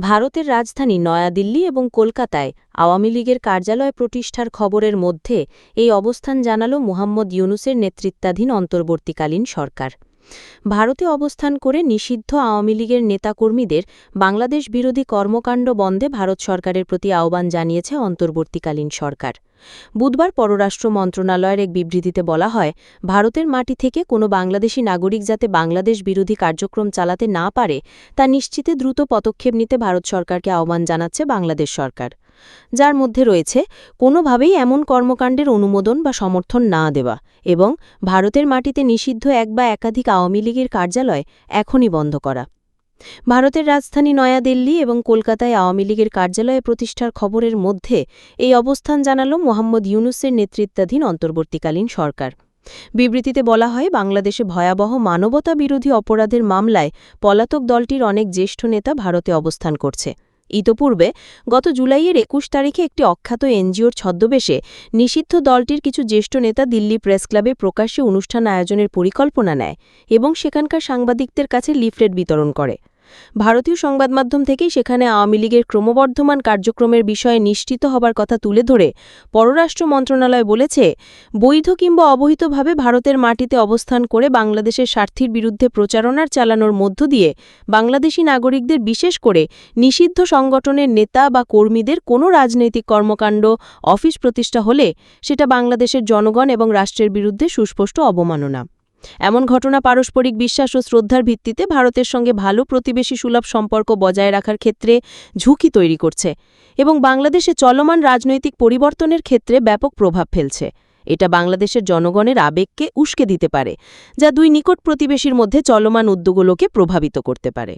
ভারতের রাজধানী নয়াদিল্লি এবং কলকাতায় আওয়ামী লীগের কার্যালয় প্রতিষ্ঠার খবরের মধ্যে এই অবস্থান জানাল মুহাম্মদ ইউনুসের নেতৃত্বাধীন অন্তর্বর্তীকালীন সরকার। ভারতে অবস্থান করে নিষিদ্ধ আওয়ামী লীগের নেতাকর্মীদের বাংলাদেশ বিরোধী কর্মকাণ্ড বন্ধে ভারত সরকারের প্রতি আহ্বান জানিয়েছে অন্তর্বর্তীকালীন সরকার। বুধবার পররাষ্ট্র মন্ত্রণালয়ের এক বিবৃতিতে বলা হয়, ভারতের মাটি থেকে কোনো বাংলাদেশি নাগরিক যাতে বাংলাদেশ বিরোধী কার্যক্রম চালাতে না পারে, তা নিশ্চিতে দ্রুত পদক্ষেপ নিতে ভারত সরকারকে আহ্বান জানাচ্ছে বাংলাদেশ সরকার। যার মধ্যে রয়েছে কোনোভাবেই এমন কর্মকাণ্ডের অনুমোদন বা সমর্থন না দেওয়া এবং ভারতের মাটিতে নিষিদ্ধ এক বা একাধিক আওয়ামী লীগের কার্যালয় এখনই বন্ধ করা। ভারতের রাজধানী নয়াদিল্লি এবং কলকাতায় আওয়ামী লীগের কার্যালয়ে প্রতিষ্ঠার খবরের মধ্যে এই অবস্থান জানাল মোহাম্মদ ইউনুসের নেতৃত্বাধীন অন্তর্বর্তীকালীন সরকার। বিবৃতিতে বলা হয়, বাংলাদেশে ভয়াবহ মানবতা বিরোধী অপরাধের মামলায় পলাতক দলটির অনেক জ্যেষ্ঠ নেতা ভারতে অবস্থান করছে। ইতপূর্বে গত জুলাইয়ের একুশ তারিখে একটি অখ্যাত এনজিওর ছদ্মবেশে নিষিদ্ধ দলটির কিছু জ্যেষ্ঠ নেতা দিল্লি প্রেস ক্লাবে প্রকাশ্যে অনুষ্ঠান আয়োজনের পরিকল্পনা নেয় এবং সেখানকার সাংবাদিকদের কাছে লিফলেট বিতরণ করে। ভারতীয় সংবাদ মাধ্যম থেকেই সেখানে আওয়ামী লীগের ক্রমবর্ধমান কার্যক্রমের বিষয়ে নিশ্চিত হবার কথা তুলে ধরে পররাষ্ট্র মন্ত্রণালয় বলেছে, বৈধ কিংবা অবহিতভাবে ভারতের মাটিতে অবস্থান করে বাংলাদেশের স্বার্থীর বিরুদ্ধে প্রচারণার চালানোর মধ্য দিয়ে বাংলাদেশি নাগরিকদের বিশেষ করে নিষিদ্ধ সংগঠনের নেতা বা কর্মীদের কোনো রাজনৈতিক কর্মকাণ্ড, অফিস প্রতিষ্ঠা হলে সেটা বাংলাদেশের জনগণ এবং রাষ্ট্রের বিরুদ্ধে সুস্পষ্ট অবমাননা। এমন ঘটনা পারস্পরিক বিশ্বাস ও শ্রদ্ধার ভিত্তিতে ভারতের সঙ্গে ভালো প্রতিবেশী সুলভ সম্পর্ক বজায় রাখার ক্ষেত্রে ঝুঁকি তৈরি করছে এবং বাংলাদেশে চলমান রাজনৈতিক পরিবর্তনের ক্ষেত্রে ব্যাপক প্রভাব ফেলছে। এটা বাংলাদেশের জনগণের আবেগকে উস্কে দিতে পারে, যা দুই নিকট প্রতিবেশীর মধ্যে চলমান উদ্যোগগুলোকে প্রভাবিত করতে পারে।